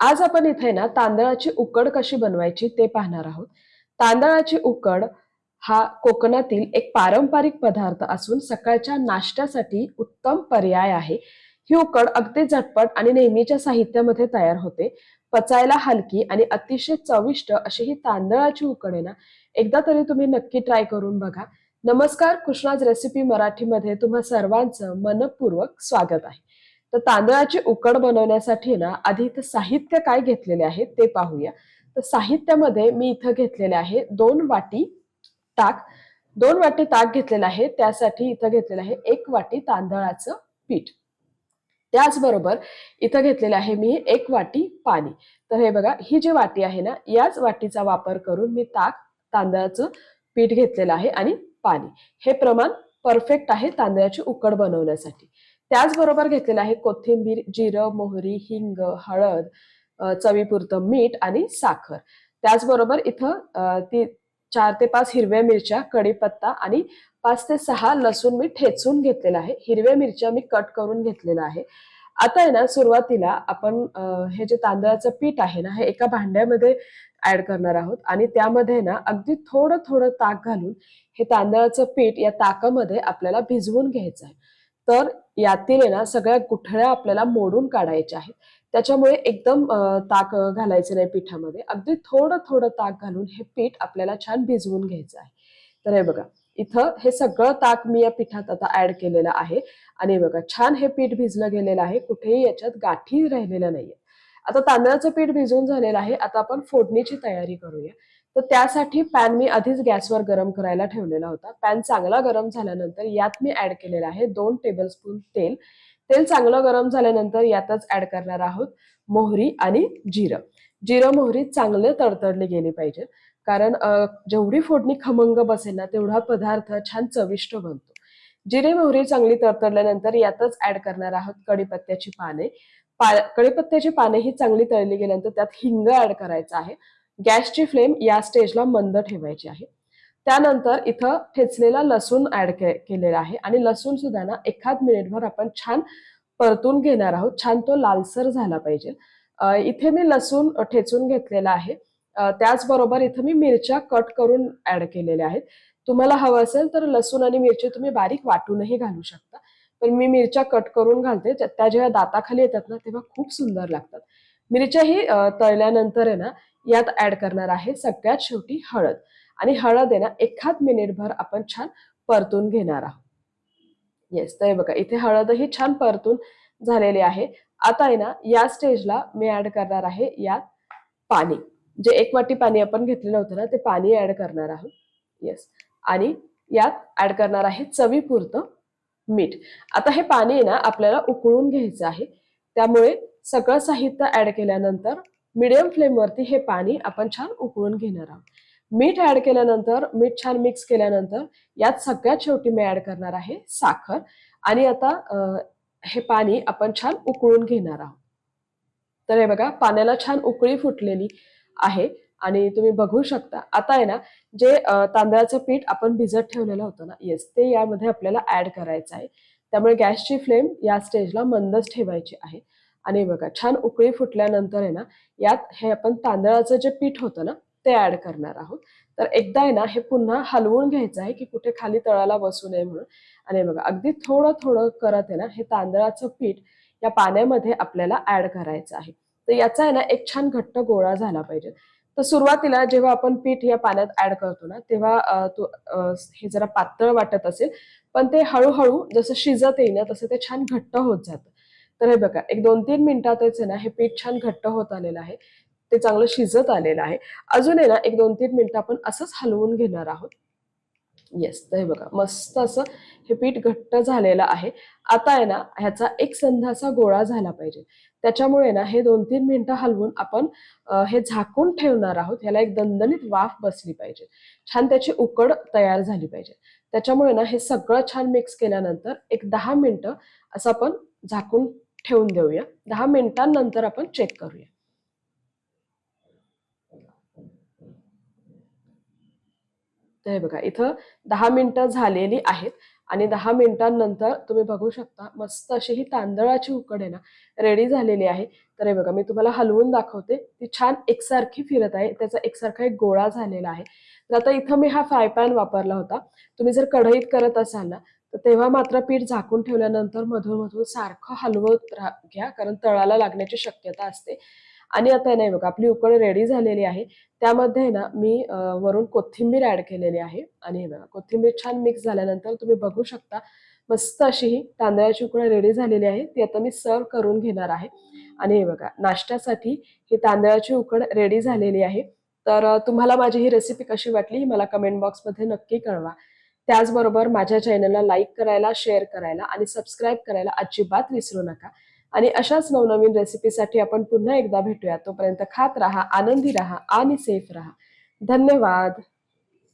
आज आपण इथे ना तांदळाची उकड कशी बनवायची ते पाहणार आहोत. तांदळाची उकड हा कोकणातील एक पारंपरिक पदार्थ असून सकाळच्या नाश्त्यासाठी उत्तम पर्याय आहे. ही उकड अगदी झटपट आणि नेहमीच्या साहित्यामध्ये तयार होते. पचायला हलकी आणि अतिशय चविष्ट अशी ही तांदळाची उकड आहे ना एकदा तरी तुम्ही नक्की ट्राय करून बघा. नमस्कार कृष्णाज रेसिपी मराठीमध्ये तुम्हा सर्वांचं मनपूर्वक स्वागत आहे. तर तांदळाची उकड बनवण्यासाठी ना आधी इथं साहित्य काय घेतलेले आहे ते पाहूया. तर साहित्यामध्ये मी इथं घेतलेले आहे दोन वाटी ताक. दोन वाटी ताक घेतलेलं आहे त्यासाठी इथं घेतलेलं आहे एक वाटी तांदळाचं पीठ. त्याचबरोबर इथं घेतलेलं आहे मी एक वाटी पाणी. तर हे बघा ही जी वाटी आहे ना याच वाटीचा वापर करून मी ताक तांदळाचं पीठ घेतलेलं आहे आणि पाणी. हे प्रमाण परफेक्ट आहे तांदळाची उकड बनवण्यासाठी. त्याचबरोबर घेतलेलं आहे कोथिंबीर जिरं मोहरी हिंग हळद चवीपुरतं मीठ आणि साखर. त्याचबरोबर इथं ती चार ते पाच हिरव्या मिरच्या कढीपत्ता आणि पाच ते सहा लसूण मी ठेचून घेतलेला आहे. हिरव्या मिरच्या मी कट करून घेतलेला आहे. आता आहे ना सुरुवातीला आपण हे जे तांदळाचं पीठ आहे ना हे एका भांड्यामध्ये ऍड करणार आहोत आणि त्यामध्ये ना अगदी थोडं थोडं ताक घालून हे तांदळाचं पीठ या ताकामध्ये आपल्याला भिजवून घ्यायचं आहे. तर यातील ना सगळ्या गुठळ्या आपल्याला मोडून काढायच्या आहेत. त्याच्यामुळे एकदम ताक घालायचं नाही पिठामध्ये. अगदी थोडं थोडं ताक घालून हे पीठ आपल्याला छान भिजवून घ्यायचं आहे. तर हे बघा इथं हे सगळं ताक मी या पिठात आता ऍड केलेलं आहे. आणि बघा छान हे पीठ भिजलं गेलेलं आहे. कुठेही याच्यात गाठी राहिलेल्या नाहीये आता तांदळाचं पीठ भिजून झालेलं आहे. आता आपण फोडणीची तयारी करूया. तर त्यासाठी पॅन मी आधीच गॅसवर गरम करायला ठेवलेला होता. पॅन चांगला गरम झाल्यानंतर यात मी ऍड केलेला आहे दोन टेबलस्पून तेल. तेल चांगलं गरम झाल्यानंतर यातच ऍड करणार आहोत मोहरी आणि जिरं. जिरं मोहरी चांगले तडतडली गेली पाहिजे. कारण जेवढी फोडणी खमंग बसेल ना तेवढा पदार्थ छान चविष्ट बनतो. जिरे मोहरी चांगली तडतडल्यानंतर यातच ऍड करणार आहोत कडीपत्त्याची पाने. पा कढीपत्त्याची पाने ही चांगली तळली गेल्यानंतर त्यात हिंग ऍड करायचं आहे. गॅसची फ्लेम या स्टेजला मंद ठेवायची आहे. त्यानंतर इथं ठेचलेला लसूण ऍड के केलेला आहे आणि लसूण सुद्धा ना एखाद मिनिटभर आपण छान परतून घेणार आहोत. छान तो लालसर झाला पाहिजे. इथे मी लसूण ठेचून घेतलेला आहे. त्याचबरोबर इथं मी मिरच्या कट करून ऍड केलेल्या आहेत. तुम्हाला हवं असेल तर लसूण आणि मिरची तुम्ही बारीक वाटूनही घालू शकता. पण मी मिरच्या कट करून घालते. त्या जेव्हा दाताखाली येतात ना तेव्हा खूप सुंदर लागतात. मिरच्याही ही तळल्यानंतर आहे ना यात ऍड करणार आहे सगळ्यात शेवटी हळद. आणि हळद आहे ना एखाद मिनिटभर आपण छान परतून घेणार आहोत. येस तर बघा इथे हळदही छान परतून झालेली आहे. आता आहे ना या स्टेजला मी ऍड करणार आहे यात पाणी. जे एक वाटी पाणी आपण घेतलेलं होतं ना ते पाणी ऍड करणार आहोत. येस आणि यात ऍड करणार आहे चवीपुरतं मीठ. आता हे पाणी आहे ना आपल्याला उकळून घ्यायचं आहे. त्यामुळे सगळं साहित्य ऍड केल्यानंतर मिडियम फ्लेमवरती हे पाणी आपण छान उकळून घेणार आहोत. मीठ ऍड केल्यानंतर मीठ छान मिक्स केल्यानंतर यात सगळ्यात शेवटी मी ऍड करणार आहे साखर. आणि आता हे पाणी आपण छान उकळून घेणार आहोत. तर हे बघा पाण्याला छान उकळी फुटलेली आहे. आणि तुम्ही बघू शकता आता आहे ना जे तांदळाचं पीठ आपण भिजत ठेवलेलं होतं ना येस ते यामध्ये आपल्याला ऍड करायचं आहे. त्यामुळे गॅसची फ्लेम या स्टेजला मंदच ठेवायची आहे. आणि बघा छान उकळी फुटल्यानंतर आहे ना यात हे आपण तांदळाचं जे पीठ होतं ना ते ऍड करणार आहोत. तर एकदा आहे ना हे पुन्हा हलवून घ्यायचं आहे की कुठे खाली तळाला बसू नये म्हणून. आणि बघा अगदी थोडं थोडं करत आहे ना हे तांदळाचं पीठ या पाण्यामध्ये आपल्याला ऍड करायचं आहे. तर याचा आहे ना एक छान घट्ट गोळा झाला पाहिजे. तर सुरुवातीला जेव्हा आपण पीठ या पाण्यात ऍड करतो ना तेव्हा हे जरा पातळ वाटत असेल पण ते हळूहळू जसं शिजत येईल ना तसं ते छान घट्ट होत जातं. तर हे बघा एक दोन तीन मिनिटातच आहे ना हे पीठ छान घट्ट होत आलेलं आहे. ते चांगलं शिजत आलेलं आहे. अजून आहे ना एक दोन तीन मिनिटं आपण असंच हलवून घेणार आहोत. येस तर हे बघा मस्त असं हे पीठ घट्ट झालेलं आहे. आता आहे ना ह्याचा एक संधाचा गोळा झाला पाहिजे. त्याच्यामुळे ना हे दोन तीन मिनिटं हलवून आपण हे झाकून ठेवणार आहोत. ह्याला एक दणदणीत वाफ बसली पाहिजे. छान त्याची उकड तयार झाली पाहिजे. त्याच्यामुळे ना हे सगळं छान मिक्स केल्यानंतर एक दहा मिनिटं असं आपण झाकून ठेवून देऊया. दहा मिनिटांनंतर आपण चेक करूया. तर हे बघा इथं दहा मिनिटं झालेली आहेत आणि दहा मिनिटांनंतर तुम्ही बघू शकता मस्त अशी ही तांदळाची उकड आहे ना रेडी झालेली आहे. तर हे बघा मी तुम्हाला हलवून दाखवते. ती छान एकसारखी फिरत आहे. त्याचा एकसारखा एक गोळा झालेला आहे. तर आता इथं मी हा फ्राय पॅन वापरला होता. तुम्ही जर कढईत करत असाल ना तर तेव्हा मात्र पीठ झाकून ठेवल्यानंतर मधून मधून सारखं हलवत राहा घ्या कारण तळाला लागण्याची शक्यता असते. आणि आता नाही बघा आपली उकड रेडी झालेली आहे. त्यामध्ये ना मी वरून कोथिंबीर ऍड केलेली आहे. आणि हे बघा कोथिंबीर छान मिक्स झाल्यानंतर तुम्ही बघू शकता मस्त अशी ही तांदळाची उकड रेडी झालेली आहे. ती आता मी सर्व करून घेणार आहे. आणि हे बघा नाश्त्यासाठी ही तांदळाची उकड रेडी झालेली आहे. तर तुम्हाला माझी ही रेसिपी कशी वाटली मला कमेंट बॉक्समध्ये नक्की कळवा. त्याचबरोबर माझ्या चॅनलला लाईक करायला शेअर करायला आणि सबस्क्राईब करायला अजिबात विसरू नका. आणि अशाच नवनवीन रेसिपीसाठी आपण पुन्हा एकदा भेटूया. तोपर्यंत खात राहा आनंदी राहा आणि सेफ राहा. धन्यवाद.